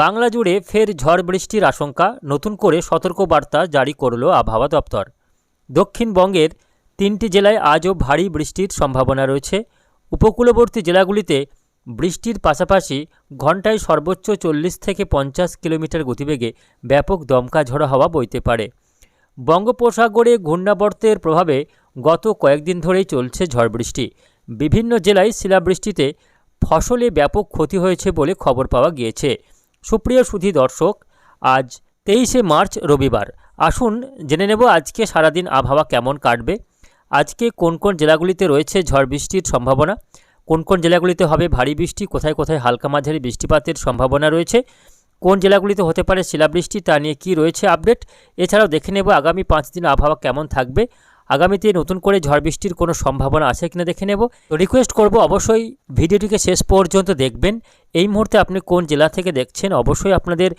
বাংলা জুড়ে ফের ঝড় বৃষ্টির আশঙ্কা, নতুন করে সতর্কবার্তা জারি করল আবহাওয়া দপ্তর। দক্ষিণবঙ্গের তিনটি জেলায় আজও ভারী বৃষ্টির সম্ভাবনা রয়েছে। উপকূলবর্তী জেলাগুলিতে বৃষ্টির পাশাপাশি ঘন্টায় সর্বোচ্চ চল্লিশ থেকে পঞ্চাশ কিলোমিটার গতিবেগে ব্যাপক দমকা ঝড়ো হাওয়া বইতে পারে। বঙ্গোপসাগরে ঘূর্ণাবর্তের প্রভাবে গত কয়েকদিন ধরেই চলছে ঝড় বৃষ্টি। বিভিন্ন জেলায় শিলাবৃষ্টিতে ফসলে ব্যাপক ক্ষতি হয়েছে বলে খবর পাওয়া গিয়েছে। সুপ্রিয় সুধী দর্শক, আজ তেইশে মার্চ রবিবার। আসুন জেনে নেব আজকে সারাদিন আবহাওয়া কেমন কাটবে। আজকে কোন কোন জেলাগুলিতে রয়েছে ঝড় বৃষ্টির সম্ভাবনা? কোন কোন জেলাগুলিতে হবে ভারী বৃষ্টি? কোথায় কোথায় হালকা মাঝারি বৃষ্টিপাতের সম্ভাবনা রয়েছে? কোন জেলাগুলিতে হতে পারে শিলাবৃষ্টি? তা নিয়ে কী রয়েছে আপডেট? এছাড়াও দেখে নেব আগামী পাঁচ দিন আবহাওয়া কেমন থাকবে? আগামীতে নতুন করে ঝড় বৃষ্টির কোনো সম্ভাবনা আছে কিনা দেখে নেব। তো রিকোয়েস্ট করব অবশ্যই ভিডিওটিকে শেষ পর্যন্ত দেখবেন। এই মুহূর্তে আপনি কোন জেলা থেকে দেখছেন অবশ্যই আপনাদের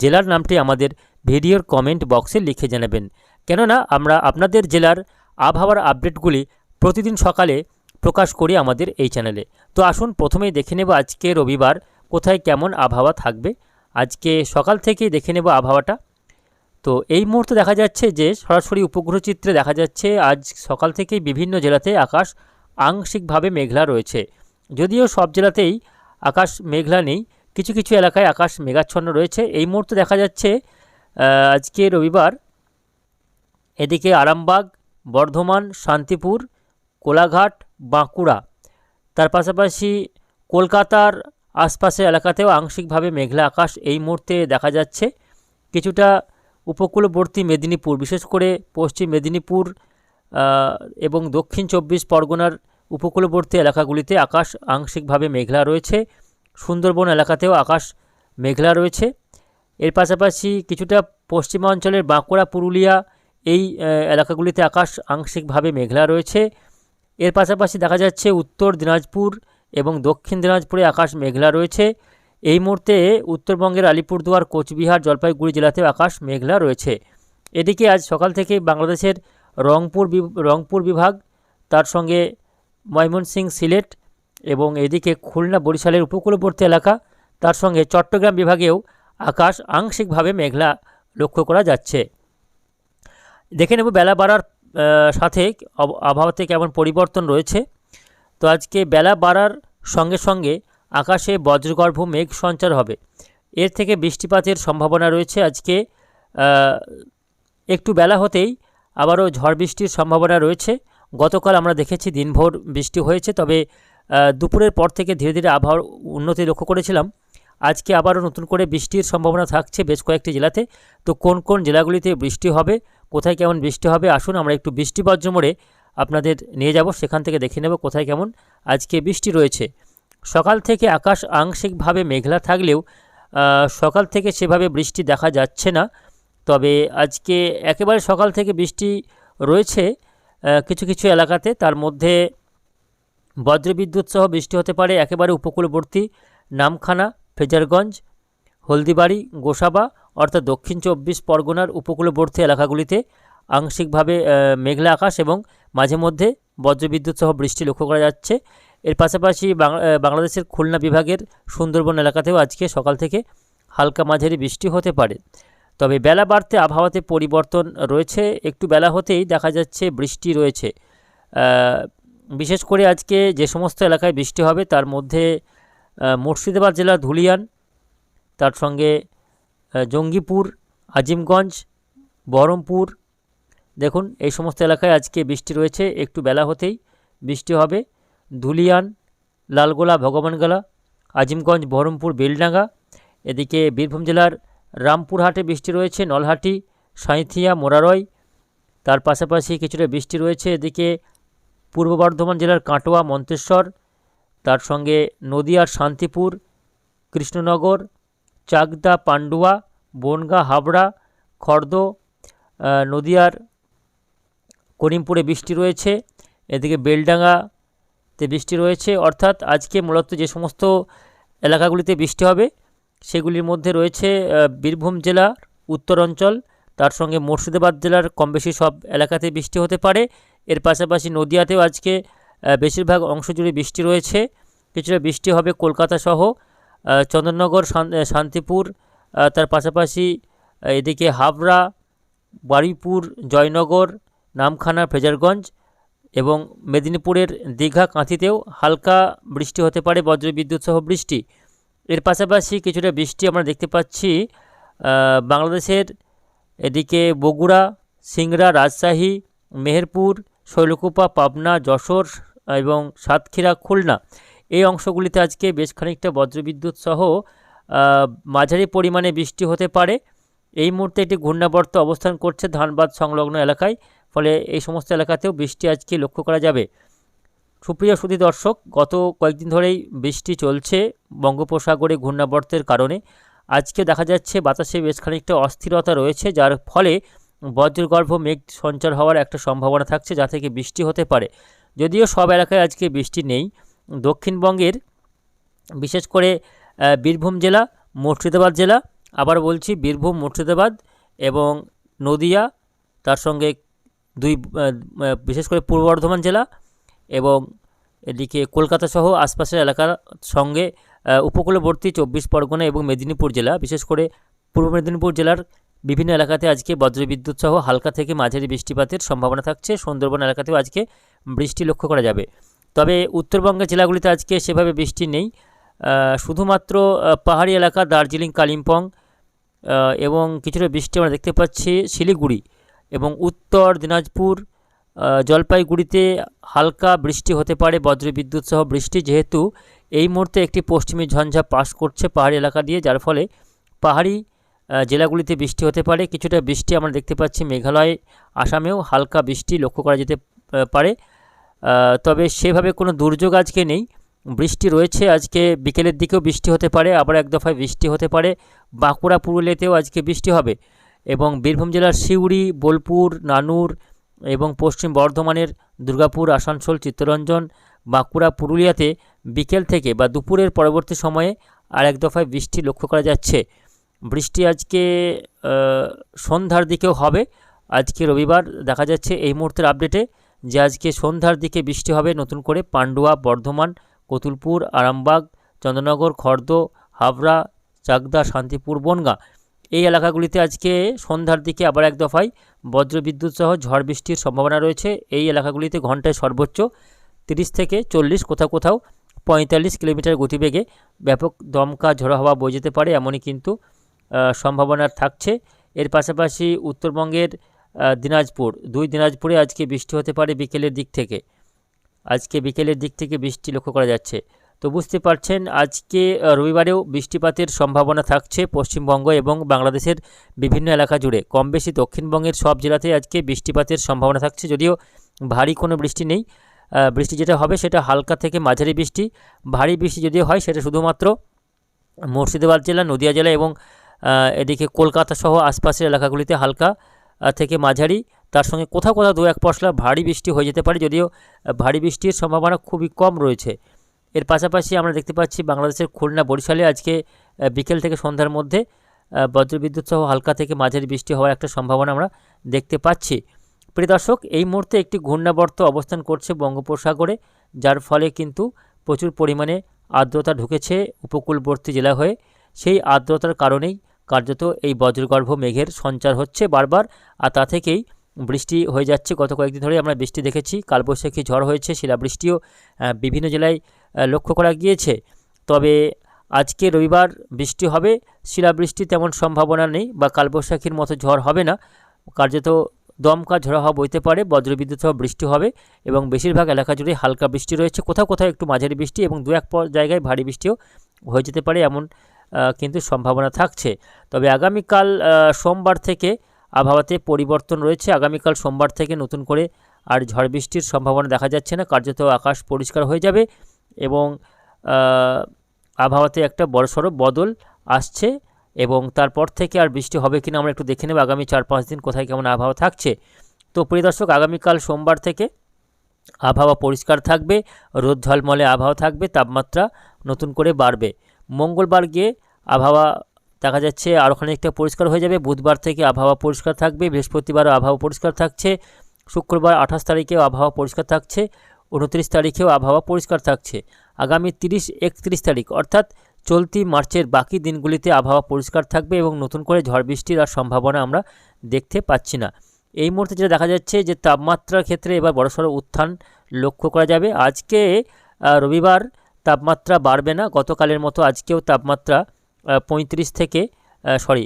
জেলার নামটি আমাদের ভিডিওর কমেন্ট বক্সে লিখে জানাবেন। কেননা আমরা আপনাদের জেলার আবহাওয়ার আপডেটগুলি প্রতিদিন সকালে প্রকাশ করি আমাদের এই চ্যানেলে তো আসুন প্রথমেই দেখে নেব আজকে রবিবার কোথায় কেমন আবহাওয়া থাকবে। আজকে সকাল থেকেই দেখে নেব আবহাওয়াটা। তো এই মুহূর্তে দেখা যাচ্ছে যে সরাসরি উপগ্রহ চিত্রে দেখা যাচ্ছে আজ সকাল থেকেই বিভিন্ন জেলাতে আকাশ আংশিকভাবে মেঘলা রয়েছে। যদিও সব জেলাতেই আকাশ মেঘলা নেই, কিছু কিছু এলাকায় আকাশ মেঘাচ্ছন্ন রয়েছে। এই মুহূর্তে দেখা যাচ্ছে আজকে রবিবার এদিকে আরামবাগ, বর্ধমান, শান্তিপুর, কোলাঘাট, বাঁকুড়া। তার পাশাপাশি কলকাতার আশপাশের এলাকাতেও আংশিকভাবে মেঘলা আকাশ এই মুহূর্তে দেখা যাচ্ছে। কিছুটা উপকূলবর্তী মেদিনীপুর, বিশেষ করে পশ্চিম মেদিনীপুর এবং দক্ষিণ চব্বিশ পরগনার উপকূলবর্তী এলাকাগুলিতে আকাশ আংশিকভাবে মেঘলা রয়েছে। সুন্দরবন এলাকাতেও আকাশ মেঘলা রয়েছে। এর পাশাপাশি কিছুটা পশ্চিমাঞ্চলের বাঁকুড়া, পুরুলিয়া এই এলাকাগুলিতে আকাশ আংশিকভাবে মেঘলা রয়েছে। এর পাশাপাশি দেখা যাচ্ছে উত্তর দিনাজপুর এবং দক্ষিণ দিনাজপুরে আকাশ মেঘলা রয়েছে। এই মুহূর্তে উত্তরবঙ্গের আলিপুরদুয়ার, কোচবিহার, জলপাইগুড়ি জেলাতেও আকাশ মেঘলা রয়েছে। এদিকে আজ সকাল থেকে বাংলাদেশের রংপুর রংপুর বিভাগ, তার সঙ্গে ময়মনসিং সিলেট এবং এদিকে খুলনা, বরিশালের উপকূলবর্তী এলাকা, তার সঙ্গে চট্টগ্রাম বিভাগেও আকাশ আংশিকভাবে মেঘলা লক্ষ্য করা যাচ্ছে। দেখে নেব বেলা বাড়ার সাথে আব- আবহাওয়াতে কেমন পরিবর্তন রয়েছে। তো আজকে বেলা বাড়ার সঙ্গে সঙ্গে আকাশে বজ্রগর্ভ মেঘ সঞ্চার হবে। এর থেকে বৃষ্টিপাতের সম্ভাবনা রয়েছে আজকে। একটু বেলা হতেই আবারও ঝড় বৃষ্টির সম্ভাবনা রয়েছে। গতকাল আমরা দেখেছি দিনভর বৃষ্টি হয়েছে, তবে দুপুরের পর থেকে ধীরে ধীরে আবহাওয়ার উন্নতি লক্ষ্য করেছিলাম। আজকে আবারও নতুন করে বৃষ্টির সম্ভাবনা থাকছে বেশ কয়েকটি জেলাতে। তো কোন কোন জেলাগুলিতে বৃষ্টি হবে, কোথায় কেমন বৃষ্টি হবে, আসুন আমরা একটু বৃষ্টি বজ্র মোড়ে আপনাদের নিয়ে যাব, সেখান থেকে দেখে নেব কোথায় কেমন আজকে বৃষ্টি রয়েছে। সকাল থেকে আকাশ আংশিকভাবে মেঘলা থাকলেও সকাল থেকে সেভাবে বৃষ্টি দেখা যাচ্ছে না। তবে আজকে একেবারে সকাল থেকে বৃষ্টি রয়েছে কিছু কিছু এলাকাতে। তার মধ্যে বজ্রবিদ্যুৎ সহ বৃষ্টি হতে পারে, একেবারে উপকূলবর্তী নামখানা, ফেজারগঞ্জ, হলদিবাড়ি, গোসাবা, অর্থাৎ দক্ষিণ চব্বিশ পরগনার উপকূলবর্তী এলাকাগুলিতে আংশিকভাবে মেঘলা আকাশ এবং মাঝে মধ্যে বজ্রবিদ্যুৎ সহ বৃষ্টি লক্ষ্য করা যাচ্ছে। এর পাশাপাশি বাংলাদেশের খুলনা বিভাগের সুন্দরবন এলাকাতেও আজকে সকাল থেকে হালকা মাঝারি বৃষ্টি হতে পারে। তবে বেলা বাড়তে আবহাওয়াতে পরিবর্তন রয়েছে। একটু বেলা হতেই দেখা যাচ্ছে বৃষ্টি রয়েছে। বিশেষ করে আজকে যে সমস্ত এলাকায় বৃষ্টি হবে তার মধ্যে মুর্শিদাবাদ জেলার ধুলিয়ান, তার সঙ্গে জঙ্গিপুর, আজিমগঞ্জ, বহরমপুর, দেখুন এই সমস্ত এলাকায় আজকে বৃষ্টি রয়েছে। একটু বেলা হতেই বৃষ্টি হবে। ধুলিয়ান, লালগোলা, ভগবানগোলা, আজিমগঞ্জ, বহরমপুর, বেলডাঙ্গা। এদিকে বীরভূম জেলার রামপুরহাটে বৃষ্টি রয়েছে, নলহাটি, সাঁইথিয়া, মোরারয়। তার পাশাপাশি কিছুটা বৃষ্টি রয়েছে, এদিকে পূর্ব বর্ধমান জেলার কাটোয়া, মন্তেশ্বর, তার সঙ্গে নদিয়ার শান্তিপুর, কৃষ্ণনগর, চাকদা, পান্ডুয়া, বনগাঁ, হাবড়া, খর্দ নদিয়ার করিমপুরে বৃষ্টি রয়েছে। এদিকে বেলডাঙ্গাতে বৃষ্টি রয়েছে, অর্থাৎ আজকে মূলত যে সমস্ত এলাকাগুলিতে বৃষ্টি হবে, সেগুলির মধ্যে রয়েছে বীরভূম জেলা, উত্তর অঞ্চল, তার সঙ্গে মুর্শিদাবাদ জেলার কম বেশি সব এলাকাতে বৃষ্টি হতে পারে। এর পাশাপাশি নদিয়াতেও আজকে বেশিরভাগ অংশ জুড়ে বৃষ্টি রয়েছে। কিছুটা বৃষ্টি হবে কলকাতা সহ চন্দননগর শান্তিপুর তার পাশাপাশি এদিকে হাবড়া, বারুইপুর, জয়নগর, নামখানা ফ্রেজারগঞ্জ এবং মেদিনীপুরের দীঘা কাঁথিতেও হালকা বৃষ্টি হতে পারে, বজ্রবিদ্যুৎ সহ বৃষ্টি। এর পাশাপাশি কিছুটা বৃষ্টি আমরা দেখতে পাচ্ছি বাংলাদেশের এদিকে বগুড়া, সিংড়া, রাজশাহী, মেহেরপুর, শৈলকুপা, পাবনা, যশোর এবং সাতক্ষীরা, খুলনা। এই অংশগুলিতে আজকে বেশ খানিকটা বজ্রবিদ্যুৎ সহ মাঝারি পরিমাণে বৃষ্টি হতে পারে। এই মুহূর্তে একটি ঘূর্ণাবর্ত অবস্থান করছে ধানবাদ সংলগ্ন এলাকায়। ফলে এই সমস্ত এলাকাতেও বৃষ্টি আজকে লক্ষ্য করা যাবে। সুপ্রিয় সুধী দর্শক, গত কয়েকদিন ধরেই বৃষ্টি চলছে বঙ্গোপসাগরে ঘূর্ণাবর্তের কারণে। আজকে দেখা যাচ্ছে বাতাসে বেশ খানিকটা অস্থিরতা রয়েছে, যার ফলে বজ্রগর্ভ মেঘ সঞ্চার হওয়ার একটা সম্ভাবনা থাকছে, যা থেকে বৃষ্টি হতে পারে। যদিও সব এলাকায় আজকে বৃষ্টি নেই। দক্ষিণবঙ্গের বিশেষ করে বীরভূম জেলা, মুর্শিদাবাদ জেলা, আবার বলছি বীরভূম, মুর্শিদাবাদ এবং নদিয়া, তার সঙ্গে দুই বিশেষ করে পূর্ব বর্ধমান জেলা এবং এদিকে কলকাতা সহ আশপাশের এলাকার সঙ্গে উপকূলবর্তী চব্বিশ পরগনা এবং মেদিনীপুর জেলা, বিশেষ করে পূর্ব মেদিনীপুর জেলার বিভিন্ন এলাকাতে আজকে বজ্রবিদ্যুৎ সহ হালকা থেকে মাঝারি বৃষ্টিপাতের সম্ভাবনা থাকছে। সুন্দরবন এলাকাতেও আজকে বৃষ্টি লক্ষ্য করা যাবে। তবে উত্তরবঙ্গের জেলাগুলিতে আজকে সেভাবে বৃষ্টি নেই। শুধুমাত্র পাহাড়ি এলাকা দার্জিলিং, কালিম্পং এবং কিছুটা বৃষ্টি আমরা দেখতে পাচ্ছি শিলিগুড়ি। এবং উত্তর দিনাজপুর জলপাইগুড়িতে হালকা বৃষ্টি হতে পারে, বজ্রবিদ্যুৎ সহ বৃষ্টি, যেহেতু এই মুহূর্তে একটি পশ্চিমী ঝঞ্ঝা পাস করছে পাহাড়ি এলাকা দিয়ে, যার ফলে পাহাড়ি জেলাগুলিতে বৃষ্টি হতে পারে। কিছুটা বৃষ্টি আমরা দেখতে পাচ্ছি মেঘালয়, আসামেও হালকা বৃষ্টি লক্ষ্য করা যেতে পারে। তবে সেভাবে কোনো দুর্যোগ আজকে নেই। বৃষ্টি রয়েছে, আজকে বিকেলের দিকেও বৃষ্টি হতে পারে, আবার এক দফায় বৃষ্টি হতে পারে। বাঁকুড়া, পুরুলিয়াতেও আজকে বৃষ্টি হবে। এবং বীরভূম জেলার সিউড়ি, বোলপুর, নানুর এবং পশ্চিম বর্ধমানের দুর্গাপুর, আসানসোল, চিত্তরঞ্জন, বাঁকুড়া, পুরুলিয়াতে বিকেল থেকে বা দুপুরের পরবর্তী সময়ে আর এক দফায় বৃষ্টি লক্ষ্য করা যাচ্ছে। বৃষ্টি আজকে সন্ধ্যার দিকেও হবে। আজকে রবিবার দেখা যাচ্ছে এই মুহূর্তের আপডেটে যে আজকে সন্ধ্যার দিকে বৃষ্টি হবে নতুন করে পান্ডুয়া, বর্ধমান, কতুলপুর, আরামবাগ, চন্দ্রনগর, খর্দ, হাবড়া, চাকদা, শান্তিপুর, বনগাঁ। এই এলাকাগুলিতে আজকে সন্ধ্যার দিকে আবার এক দফায় বজ্রবিদ্যুৎ সহ ঝড় বৃষ্টির সম্ভাবনা রয়েছে। এই এলাকাগুলিতে ঘন্টায় সর্বোচ্চ তিরিশ থেকে চল্লিশ, কোথাও কোথাও পঁয়তাল্লিশ কিলোমিটার গতিবেগে ব্যাপক দমকা ঝড়ো হাওয়া বয়ে যেতে পারে, এমনই কিন্তু সম্ভাবনা থাকছে। এর পাশাপাশি উত্তরবঙ্গের দিনাজপুর, দুই দিনাজপুরে আজকে বৃষ্টি হতে পারে বিকেলের দিক থেকে। আজকে বিকেলের দিক থেকে বৃষ্টি লক্ষ্য করা যাচ্ছে। তো বুঝতে পারছেন, আজকে রবিবারেও বৃষ্টিপাতের সম্ভাবনা থাকছে পশ্চিমবঙ্গ এবং বাংলাদেশের বিভিন্ন এলাকা জুড়ে। কম বেশি দক্ষিণবঙ্গের সব জেলাতেই আজকে বৃষ্টিপাতের সম্ভাবনা থাকছে, যদিও ভারী কোনো বৃষ্টি নেই। বৃষ্টি যেটা হবে সেটা হালকা থেকে মাঝারি বৃষ্টি। ভারী বৃষ্টি যদিও হয়, সেটা শুধুমাত্র মুর্শিদাবাদ জেলা, নদিয়া জেলা এবং এদিকে কলকাতা সহ আশপাশের এলাকাগুলিতে হালকা থেকে মাঝারি। তার সঙ্গে কোথাও কোথাও দু এক পশলা ভারী বৃষ্টি হয়ে যেতে পারে, যদিও ভারী বৃষ্টির সম্ভাবনা খুবই কম রয়েছে। এর পাশাপাশি আমরা দেখতে পাচ্ছি বাংলাদেশের খুলনা বরিশালে আজকে বিকেল থেকে সন্ধ্যার মধ্যে বজ্রবিদ্যুৎ সহ হালকা থেকে মাঝারি বৃষ্টি হওয়ার একটা সম্ভাবনা আমরা দেখতে পাচ্ছি। প্রিয় দর্শক, এই মুহূর্তে একটি ঘূর্ণাবর্ত অবস্থান করছে বঙ্গোপসাগরে, যার ফলে কিন্তু প্রচুর পরিমাণে আর্দ্রতা ঢুকেছে উপকূলবর্তী জেলা হয়ে। সেই আর্দ্রতার কারণেই কার্যত এই বজ্রগর্ভ মেঘের সঞ্চার হচ্ছে বারবার, আর তা থেকেই বৃষ্টি হয়ে যাচ্ছে। গত কয়েকদিন ধরে আমরা বৃষ্টি দেখেছি, কালবৈশাখী ঝড় হয়েছে, শিলাবৃষ্টিও বিভিন্ন জেলায় লক্ষ্য করা গিয়েছে। তবে আজকে রবিবার বৃষ্টি হবে, শিলাবৃষ্টি তেমন সম্ভাবনা নেই বা কালবৈশাখীর মতো ঝড় হবে না। কার্যত দমকা ঝড়ো হাওয়া বইতে পারে, বজ্রবিদ্যুৎ সহ বৃষ্টি হবে এবং বেশিরভাগ এলাকা জুড়ে হালকা বৃষ্টি রয়েছে। কোথাও কোথাও একটু মাঝারি বৃষ্টি এবং দু এক জায়গায় ভারী বৃষ্টিও হয়ে যেতে পারে এমন কিন্তু সম্ভাবনা থাকছে। তবে আগামীকাল সোমবার থেকে আবহাওয়াতে পরিবর্তন রয়েছে। আগামীকাল সোমবার থেকে নতুন করে আর ঝড় বৃষ্টির সম্ভাবনা দেখা যাচ্ছে না। কার্যত আকাশ পরিষ্কার হয়ে যাবে। এবং আবহাওয়াতে একটা বড়সড় বদল আসছে এবং তারপর থেকে আর বৃষ্টি হবে কিনা আমরা একটু দেখে নেব আগামী চার পাঁচ দিন কোথায় কেমন আবহাওয়া থাকছে। তো প্রিয় দর্শক, আগামীকাল সোমবার থেকে আবহাওয়া পরিষ্কার থাকবে, রোদ ঝলমলে আবহাওয়া থাকবে, তাপমাত্রা নতুন করে বাড়বে। মঙ্গলবার গিয়ে আবহাওয়া দেখা যাচ্ছে আরও খানিকটা পরিষ্কার হয়ে যাবে। বুধবার থেকে আবহাওয়া পরিষ্কার থাকবে, বৃহস্পতিবারও আবহাওয়া পরিষ্কার থাকছে, শুক্রবার আঠাশ তারিখেও আবহাওয়া পরিষ্কার থাকছে। উনত্রিশ তারিখেও আবহাওয়া পরিষ্কার থাকছে। আগামী তিরিশ, একত্রিশ তারিখ, অর্থাৎ চলতি মার্চের বাকি দিনগুলিতে আবহাওয়া পরিষ্কার থাকবে এবং নতুন করে ঝড় বৃষ্টির আর সম্ভাবনা আমরা দেখতে পাচ্ছি না। এই মুহূর্তে যেটা দেখা যাচ্ছে যে তাপমাত্রার ক্ষেত্রে এবার বড়সড় উত্থান লক্ষ্য করা যাবে। আজকে রবিবার তাপমাত্রা বাড়বে না। গতকালের মতো আজকেও তাপমাত্রা পঁয়ত্রিশ থেকে সরি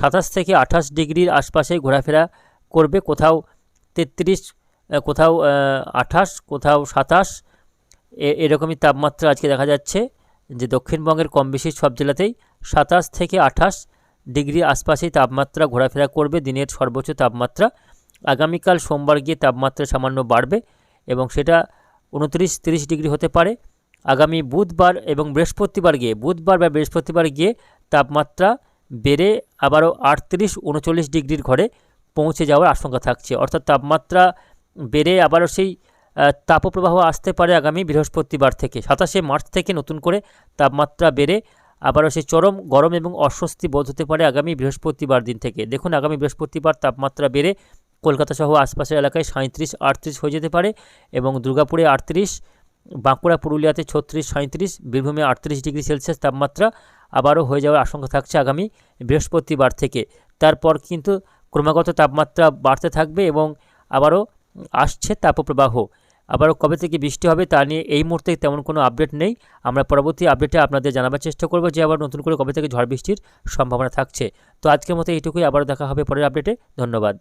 সাতাশ থেকে আঠাশ ডিগ্রির আশপাশে ঘোরাফেরা করবে। কোথাও তেত্রিশ কোথাও আঠাশ, কোথাও সাতাশ এরকমই তাপমাত্রা আজকে দেখা যাচ্ছে যে দক্ষিণবঙ্গের কম বেশি সব জেলাতেই সাতাশ থেকে আঠাশ ডিগ্রি আশপাশেই তাপমাত্রা ঘোরাফেরা করবে। দিনের সর্বোচ্চ তাপমাত্রা আগামীকাল সোমবার গিয়ে তাপমাত্রা সামান্য বাড়বে এবং সেটা উনত্রিশ, তিরিশ ডিগ্রি হতে পারে। আগামী বুধবার এবং বৃহস্পতিবার গিয়ে, বুধবার বা বৃহস্পতিবার গিয়ে তাপমাত্রা বেড়ে আবারও আটত্রিশ, উনচল্লিশ ডিগ্রির ঘরে পৌঁছে যাওয়ার আশঙ্কা থাকছে। অর্থাৎ তাপমাত্রা বেড়ে আবারও সেই তাপপ্রবাহ আসতে পারে আগামী বৃহস্পতিবার থেকে। সাতাশে মার্চ থেকে নতুন করে তাপমাত্রা বেড়ে আবারও সেই চরম গরম এবং অস্বস্তি বোধ হতে পারে আগামী বৃহস্পতিবার দিন থেকে। দেখুন, আগামী বৃহস্পতিবার তাপমাত্রা বেড়ে কলকাতা সহ আশপাশের এলাকায় সাঁত্রিশ আটত্রিশ হয়ে যেতে পারে এবং দুর্গাপুরে আটত্রিশ, বাঁকুড়া, পুরুলিয়াতে ছত্রিশ সাঁত্রিশ বীরভূমে আটত্রিশ ডিগ্রি সেলসিয়াস তাপমাত্রা আবারও হয়ে যাওয়ার আশঙ্কা থাকছে আগামী বৃহস্পতিবার থেকে। তারপর কিন্তু ক্রমাগত তাপমাত্রা বাড়তে থাকবে এবং আবারও আসছে তাপপ্রবাহ আবারও কবে থেকে বৃষ্টি হবে তা নিয়ে এই মুহূর্তে তেমন কোনো আপডেট নেই। আমরা পরবর্তী আপডেটে আপনাদের জানাবার চেষ্টা করব যে আবার নতুন করে কবে থেকে ঝড় বৃষ্টির সম্ভাবনা থাকছে। তো আজকের মতো এইটুকুই আবার দেখা হবে পরের আপডেটে ধন্যবাদ।